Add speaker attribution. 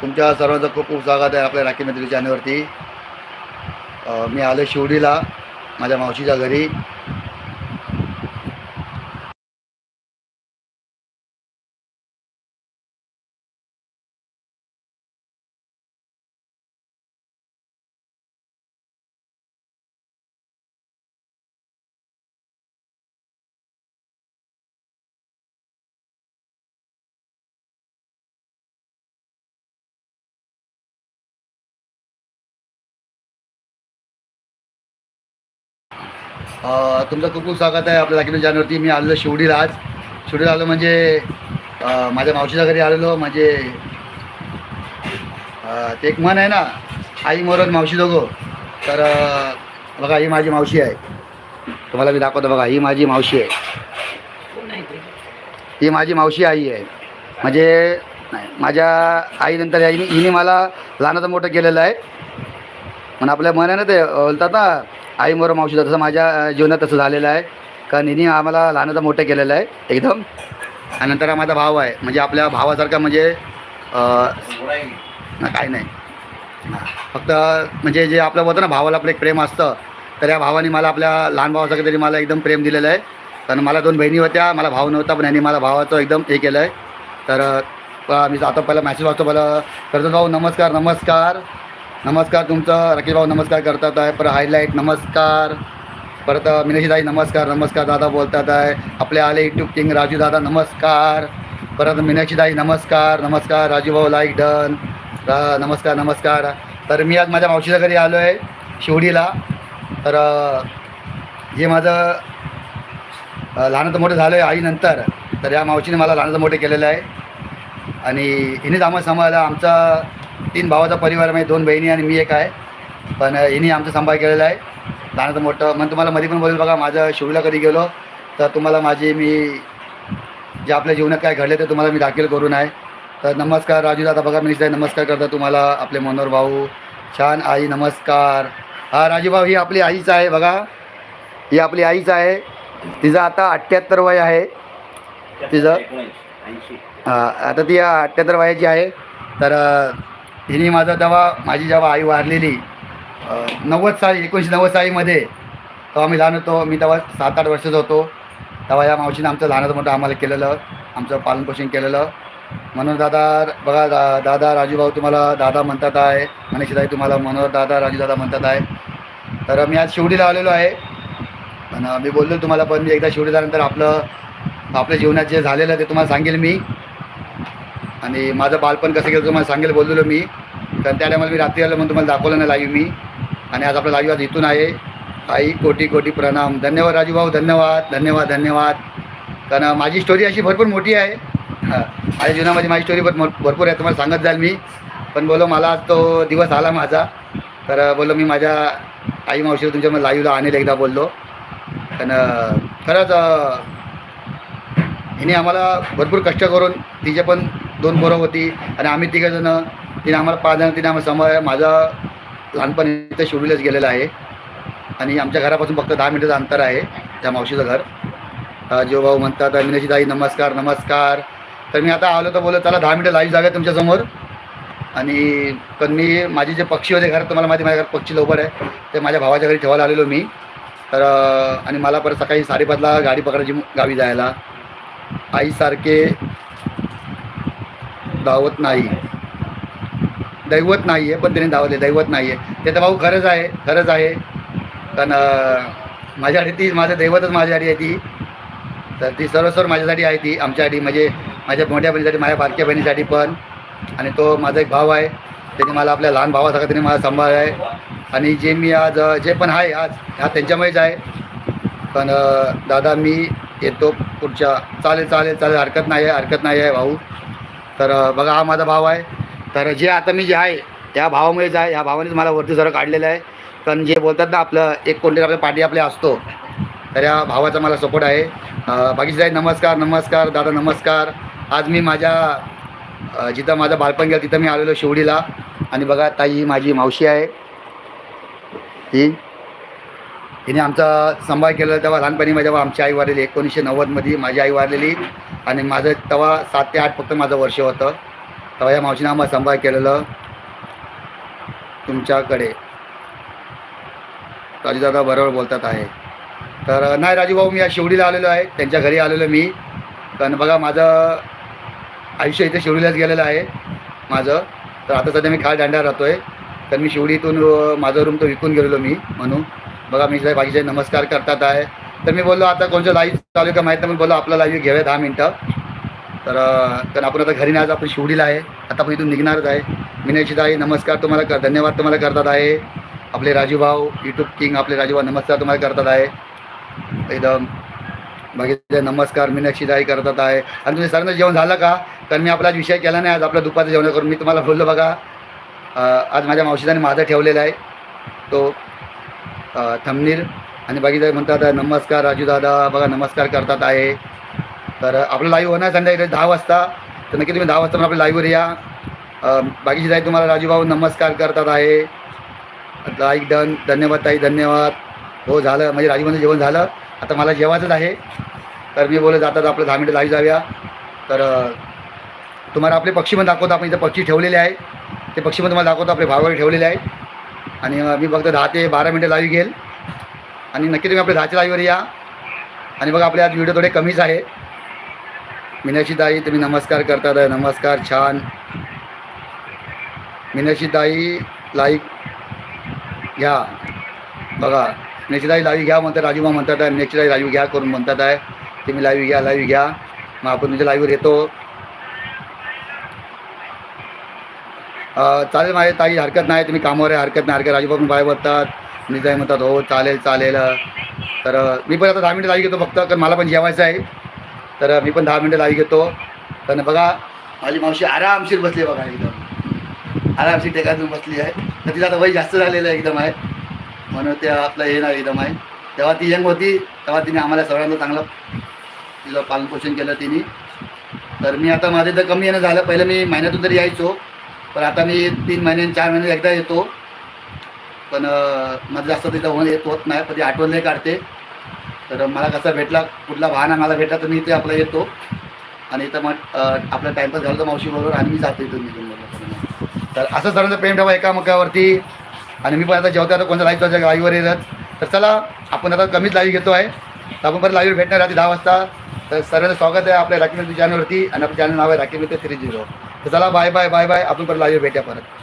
Speaker 1: तुमच्या सर्वांचं खूप खूप स्वागत आहे आपल्या राखी मैत्री चॅनलवरती मी आलो शिवडीला माझ्या मावशीच्या घरी. तुमचं खूप खूप स्वागत आहे. आपल्या मैत्री चॅनलवरती मी आलेलो शिवडीला आज. शिवडीला आलो म्हणजे माझ्या मावशीच्या घरी आलेलो. म्हणजे ते एक म्हण आहे ना आई मोरत मावशी दोघं. तर बघा ही माझी मावशी आहे. तुम्हाला मी दाखवतो बघा ही माझी मावशी आहे. ही माझी मावशी आई आहे. म्हणजे माझ्या आईनंतर आईने हिने मला लहानाचं मोठं केलेलं आहे. म्हणून आपल्या मन आहे ना ते बोलतात ना आई मोर मावशी तसं माझ्या जीवनात तसं झालेलं आहे. कारण हिने आम्हाला लहानाचं मोठं केलेलं आहे एकदम. आणि नंतर हा माझा भाव आहे. म्हणजे आपल्या भावासारखा म्हणजे काही काय नाही. फक्त म्हणजे जे आपलं होतं ना भावाला आपलं एक प्रेम असतं तर या भावाने मला आपल्या लहान भावासारखं तरी मला एकदम प्रेम दिलेलं आहे. कारण मला दोन बहिणी होत्या मला भाऊ नव्हता पण यांनी मला भावाचं एकदम हे केलं आहे तर मी आता पहिला मॅसेज वाचतो पहिला करतो. भाऊ नमस्कार नमस्कार. नमस्कार तुमचं राकेश भाऊ नमस्कार करतात आहे. परत हायलाईट नमस्कार. परत मिनशीदाई नमस्कार नमस्कार दादा बोलतात आहे. आपले आले यूट्यूब किंग राजू दादा नमस्कार. परत मीनाक्षीताई नमस्कार नमस्कार राजू भाऊ लाईक डन नमस्कार नमस्कार. तर मी आज माझ्या मावशीच्या घरी आलो आहे शिवडीला. तर हे माझं लहानाचं मोठं झालं आहे आईनंतर. तर या मावशीने मला लहानाचं मोठे केलेलं आहे. आणि हिनेच आम्हाला सांभाळलं. आमचा तीन भावाचा परिवार म्हणजे दोन बहिणी आणि मी एक आहे. पण हिने आमचं सांभाळ केलेलं आहे. लहानाचं मोठं मग तुम्हाला मध्ये पण बोलेल बघा माझं शिवला कधी गेलो तर तुम्हाला माझी मी जे आपल्या जीवनात काय घडले ते तुम्हाला मी दाखल करून आहे. तर नमस्कार राजू दादा बघा मी नमस्कार करतो तुम्हाला आपले मनोहर भाऊ. छान आई नमस्कार. हा राजू भाऊ ही आपली आईच आहे बघा. ही आपली आईच आहे. तिचं आता अठ्ठ्याहत्तर वय आहे. तिचं हा, आता ती अठ्ठ्याहत्तर वयाची आहे. तर हिने माझा दवा माझी जेव्हा आई वारलेली नव्वद साली एकोणीसशे नव्वद सालीमध्ये तेव्हा मी लहान होतो मी तेव्हा सात आठ वर्षाचा होतो. तेव्हा या मावशीनं आमचं लहानाचं मोठं आम्हाला केलेलं आमचं पालनपोषण केलेलं. म्हणून दादा बघा दा दादा राजूभाऊ तुम्हाला दादा म्हणतात आहे मनीषदाई तुम्हाला मनोहर दादा राजू दादा म्हणतात आहे. तर मी आज शिवडीला आलेलो आहे. आणि मी बोललो तुम्हाला पण मी एकदा शिवडी झाल्यानंतर आपलं आपल्या जीवनात जे झालेलं ते तुम्हाला सांगेल मी. आणि माझं बालपण कसं गेलं तुम्हाला सांगेल बोललेलो मी. कारण त्या टायमाला मी रात्री आलं म्हणून तुम्हाला दाखवलं नाही लाईव्ह मी. आणि आज आपला लाईव्ह आज इथून आहे. आई कोटी कोटी प्रणाम. धन्यवाद राजू भाऊ धन्यवाद धन्यवाद धन्यवाद. कारण माझी स्टोरी अशी भरपूर मोठी आहे. हां माझ्या जीवनामध्ये माझी स्टोरी भर भरपूर आहे तुम्हाला सांगत जाईल मी. पण बोलो मला आज तो दिवस आला माझा. तर बोलो मी माझ्या आई मावशीला तुमच्या मग लाईव्हला आणेल एकदा बोललो. कारण खरंच हिने आम्हाला भरपूर कष्ट करून तिचे पण दोन पोरं होती आणि आम्ही तिघंजणं तिने आम्हाला पाच जण तिने आम्हाला समोर माझं लहानपण इथं शिवडीलाच गेलेलं आहे. आणि आमच्या घरापासून फक्त दहा मिनिटाचं अंतर आहे त्या मावशीचं घर. जीवभाऊ म्हणतात मीनाची ताई नमस्कार नमस्कार. तर मी आता आलो तर बोलत चला दहा मिनटं लाईव्ह जागा तुमच्यासमोर आणि पण मी माझे जे पक्षी होते घरात तुम्हाला माहिती माझ्या घरात पक्षी लवकर आहे. ते माझ्या भावाच्या घरी ठेवायला आलेलो मी. तर आणि मला परत सकाळी साडेपाचला गाडी पकडायची गावी जायला. आईसारखे दावत नाही. दैवत नाही आहे पण त्याने धावले दैवत नाही आहे ते तर भाऊ खरंच आहे खरंच आहे. कारण माझ्यासाठी ती माझं दैवतच माझ्यासाठी आहे ती. तर ती सर्वस्वर माझ्यासाठी आहे ती आमच्यासाठी म्हणजे माझ्या मोठ्या बहिणीसाठी माझ्या बारक्या बहिणीसाठी पण. आणि तो माझा एक भाव आहे त्याने मला आपल्या लहान भावासारखा त्याने मला सांभाळ आहे आणि जे मी आज जे पण आहे आज हा त्यांच्यामुळेच आहे. पण दादा मी येतो पुढच्या चालेल चालेल चालेल हरकत नाही आहे हरकत नाही आहे भाऊ. तर बघा हा माझा भाव आहे. तर जे आता मी जे आहे त्या भावामुळेच आहे. ह्या भावानेच मला वरती जरा काढलेलं आहे. कारण जे बोलतात ना आपलं एक कोणतरी आपल्या पाठी आपल्या असतो. तर या भावाचा मला सपोर्ट आहे. बाकीचे आहे नमस्कार नमस्कार दादा नमस्कार. आज मी माझ्या जिथं माझं बालपण गेलं तिथं मी आलेलो शिवडीला आणि बघा ताई माझी मावशी आहे. ही हिने आमचा सांभाळ केला तेव्हा लहानपणी माझ्या जेव्हा आमची आई वारलेली एकोणीसशे नव्वदमध्ये माझी आई वारलेली आणि माझं तेव्हा सात ते आठ फक्त माझं वर्ष होतं. तेव्हा या मावशीनं आम्हाला संभाळ केलेलं तुमच्याकडे. राजूदादा बरोबर बोलतात आहे. तर नाही राजूभाऊ मी या शिवडीला आलेलो आहे. त्यांच्या घरी आलेलो मी. कारण बघा माझं आयुष्य इथे शिवडीलाच गेलेलं आहे माझं. तर आता सध्या मी खाल दांड्यावर राहतो आहे तर मी शिवडीतून माझं रूम तो विकून गेलेलो मी म्हणून. बघा मी जे बाकीचे नमस्कार करतात आहे. तर मी बोललो आता कोणतं लाईव्ह चालू का माहीत नाही पण बोललो आपला लाईव्ह घेऊया दहा मिनटं. तर कारण आपण आता घरी नाही आज आपण शिवडीला आहे. आता आपण इथून निघणारच आहे. मीनाक्षी आहे नमस्कार तुम्हाला कर धन्यवाद तुम्हाला करतात आहे. आपले राजूभाऊ यूट्यूब किंग आपले राजूभाऊ नमस्कार तुम्हाला करतात आहे. एकदम बघितलं नमस्कार मीनाक्षी ताई करतात आहे. आणि तुम्ही सरांचं जेवण झालं का? तर मी आपला आज विषय केला नाही आज आपल्या दुपारचं जेवण करून मी तुम्हाला बोललो बघा. आज माझ्या मावशीदाने माझा ठेवलेला आहे. तो थमनीर आणि बाकी म्हणतात नमस्कार राजू दादा बघा नमस्कार करतात आहे. तर आपलं लाईव्ह होणार संध्याकाळी दहा वाजता. तर नक्की तुम्ही दहा वाजता पण आपल्या लाईव्हवर या. बाकीची ताई तुम्हाला राजूभाऊ नमस्कार करतात आहे. लाईक डन धन्यवाद ताई धन्यवाद. हो झालं. म्हणजे राजूभाऊचं जेवण झालं. आता मला जेवायचंच आहे. तर मी बोलत जातात आपलं दहा मिनटं लाईव्ह जाऊया. तर तुम्हाला आपले पक्षी पण दाखवतो. आपण इथं पक्षी ठेवलेले आहे. ते पक्षी पण तुम्हाला दाखवतो. आपले भावाकडे ठेवलेले आहे. आणि मी फक्त दहा ते बारा मिनटं लाईव्ह घेईल. आणि नक्की तुम्ही आपल्या दहाच्या लाईव्हवर या. आणि बघा आपले आज व्हिडिओ थोडे कमीच आहे. मीनाक्षी ताई तुम्ही नमस्कार करतात नमस्कार छान. मीनाक्षी ताई लाईक घ्या. बघा मीनाक्षी ताई लाईव्ह घ्या म्हणतात राजूबा म्हणतात आहे मीनाक्षी ताई लाईव्ह घ्या करून म्हणतात आहे. तुम्ही लाईव्ह घ्या लाईव्ह घ्या. मग आपण तुमच्या लाईव्हवर येतो. चालेल माझे ताई हरकत नाही तुम्ही कामावर आहे हरकत नाही. हरकत राजूबाबू बाय बोलतात. मी ताई म्हणतात हो चालेल चालेल. तर मी पण आता दहा मिनटं जागी घेतो फक्त कारण मला पण जेवायचं आहे. तर मी पण दहा मिनटं जागी घेतो. तर बघा माझी मावशी आरामशीर बसली आहे बघा एकदम. आरामशीर टेकातून बसली आहे. तर तिला आता वय जास्त झालेलं आहे एकदम आहे. म्हणून ते आपलं हे नाही एकदम आहे. तेव्हा ती यंग होती तेव्हा तिने आम्हाला सगळ्यांना चांगलं तिचं पालनपोषण केलं तिने. तर मी आता माझं तर कमी येणं झालं. पहिलं मी महिन्यातून तरी यायचो. पण आता मी तीन महिने चार महिने एकदा येतो. पण अं, माझं जास्त तिथं होऊन येत होत नाही कधी आठवण नाही काढते. तर मला कसा भेटला कुठला वाहन मला भेटला तर मी इथे आपला येतो. आणि इथं मग आपला टाईमपास घालतो मावशीबरोबर आणि मी जातो इथून निघून तर असं सर्वांचं प्रेम ठेवा एकामेकावरती. आणि मी पण आता जेवतो आता कोणत्या लाईव्ह लाईव्हवर येतात तर चला आपण आता कमीच लाईव्ह घेतो आहे. तर आपण परत लाईव्ह भेटणार रात्री दहा वाजता. तर सर्वांचं स्वागत आहे आपल्या राखी मित्र चॅनलवरती आणि आपलं चॅनल नाव आहे राखी मित्र थ्री झिरो तर चला बाय बाय बाय बाय आपण परत लाईव्ह भेटूया परत.